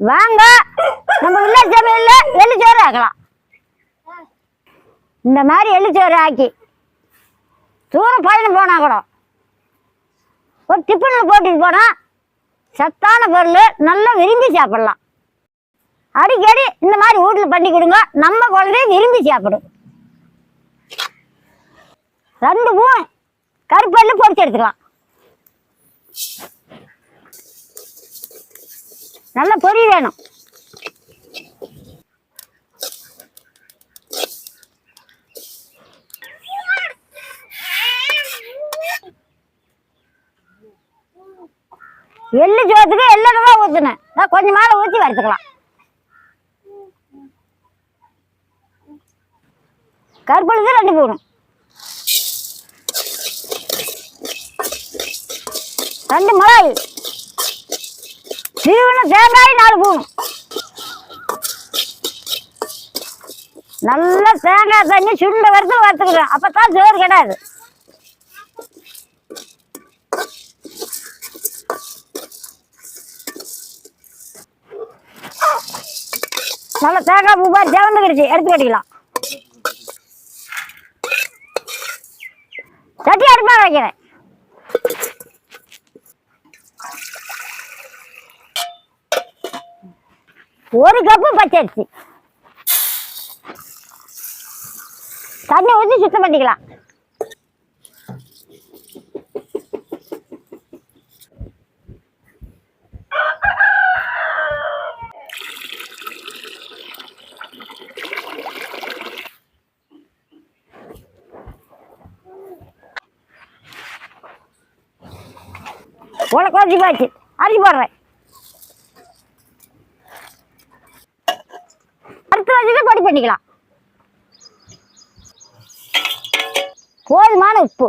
வாங்க. நம்ம வில்லேஜ் சமையல்ல எள்ளுச்சோறு ஆக்கலாம். இந்த மாதிரி எள்ளுச்சோறு ஆக்கி தூரம் பயணம் போனால் கூட ஒரு டிஃபனில் போட்டுட்டு போனால் சத்தான பொருள் நல்லா விரும்பி சாப்பிடலாம். அடிக்கடி இந்த மாதிரி வீட்டில் பண்ணி கொடுங்க நம்ம குழந்தைய விரும்பி சாப்பிடும். ரெண்டு பூ கருப்பெல்லு பொறிச்சு எடுத்துக்கலாம். நல்ல பொரி வேணும். எள்ளு சோத்துக்கு எள்ளு தான் ஊற்றுனேன் நான் கொஞ்சம் மேலே ஊற்றி வறுத்துக்கலாம். கருப்பழுது ரெண்டு போகணும் ரெண்டு மிளகாய். சீவன தேங்காய் நாலு பூணும் நல்லா தேங்காய் தண்ணி சுண்ட வரத்துல வறுத்துக்கிறேன் அப்பதான் சோறு கிடையாது நல்லா தேங்காய் பூ மாதிரி செவந்துக்கிடுச்சு எடுத்து கட்டிக்கலாம். சட்டி அடுப்பா வைக்கிறேன். ஒரு கப்பு பச்சரிசி. தண்ணி ஊற்றி சுத்தம் பண்ணிக்கலாம். உனக்கு வச்சு போச்சு. அரிசி போடுறேன். வச்சுட்டு பொடி பண்ணிக்கலாம் போதுமான உப்பு.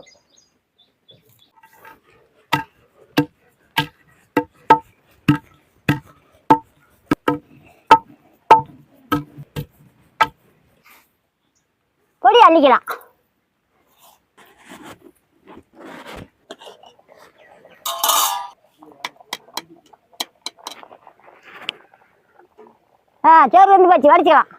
பொடி அள்ளிக்கலாம். ஆ சோறு வந்து போச்சு வடிச்சுக்கலாம்.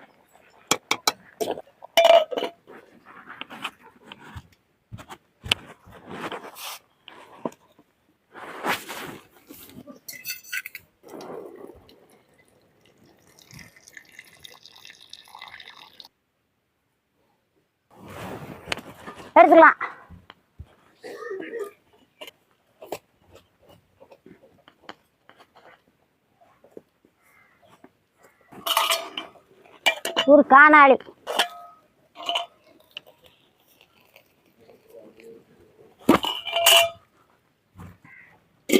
எடுத்துக்கலாம். ஒரு காணாளி.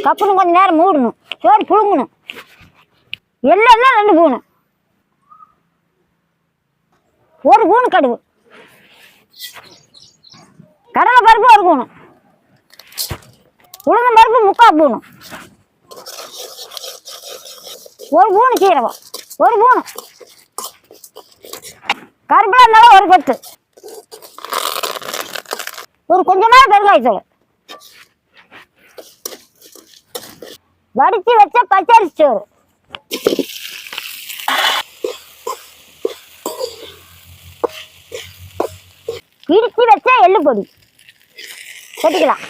கப்புனு கொஞ்ச நேரம் மூடணும். சோறு புழுங்கணும்? எல்லாம் ரெண்டு பூணும் ஒரு பூணு கடுகு கடலை பருப்பு ஒரு பூணும் உளுந்த பருப்பு முக்கால் பூணும் ஒரு பூணு சீரகம். ஒரு பூணு கருப்பில் இருந்தாலும் ஒரு கொத்து. ஒரு கொஞ்சமாக பெருங்காயத்தூள் வடித்து வச்ச பச்சரிசி சோறு. இடிச்சு வச்ச எள்ளு பொடி கொட்டிக்கலாம்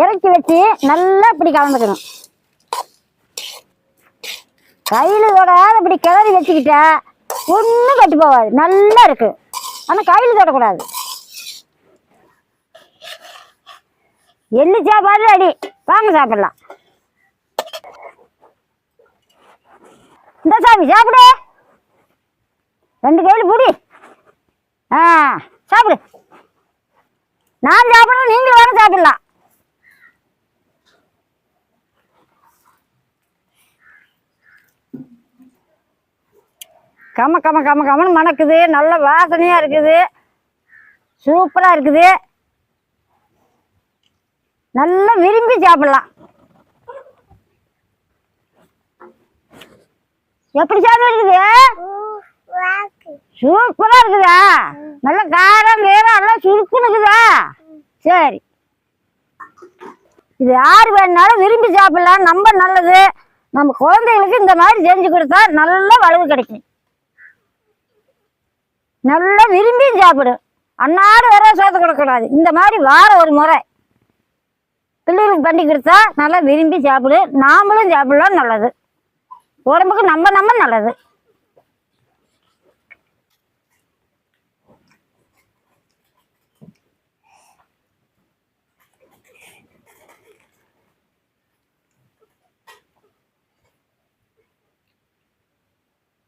இறக்கி வச்சு நல்லா இப்படி கலந்துக்கணும். கையில் தொடாத இப்படி கிளறி வச்சுக்கிட்டா ஒன்றும் கட்டு போகாது. நல்லா இருக்கு. ஆனால் கையில் தொடக்கூடாது. எள்ளு சாப்பாடு அடி. வாங்க சாப்பிடலாம். இந்த சாமி சாப்பிடு. ரெண்டு கையில் பிடி. ஆ சாப்பிடு. நான் சாப்பிடணும் நீங்களும் வேணும் சாப்பிடலாம். கம கம கம கமன்னு மணக்குது. நல்ல வாசனையாக இருக்குது. சூப்பராக இருக்குது. நல்லா விரும்பி சாப்பிடலாம். எப்படி சாமி இருக்குது? சூப்பரா இருக்குதா? நல்ல காரம் வேற எல்லாம் சுருக்குன்னு இருக்குதா சரி. இது யார் வேணுனாலும் விரும்பி சாப்பிடலாம். நம்ம நல்லது. நம்ம குழந்தைகளுக்கு இந்த மாதிரி செஞ்சு கொடுத்தா நல்ல வளவு கிடைக்கும். நல்லா விரும்பியும் சாப்பிடும். அன்னாடு வர சோத்து கொடுக்கக்கூடாது. இந்த மாதிரி வார ஒரு முறை பிள்ளைகளுக்கு பண்ணி கொடுத்தா நல்லா விரும்பி சாப்பிடு. நாமளும் சாப்பிடலாம் நல்லது. உடம்புக்கு நம்ம நம்ம நல்லது.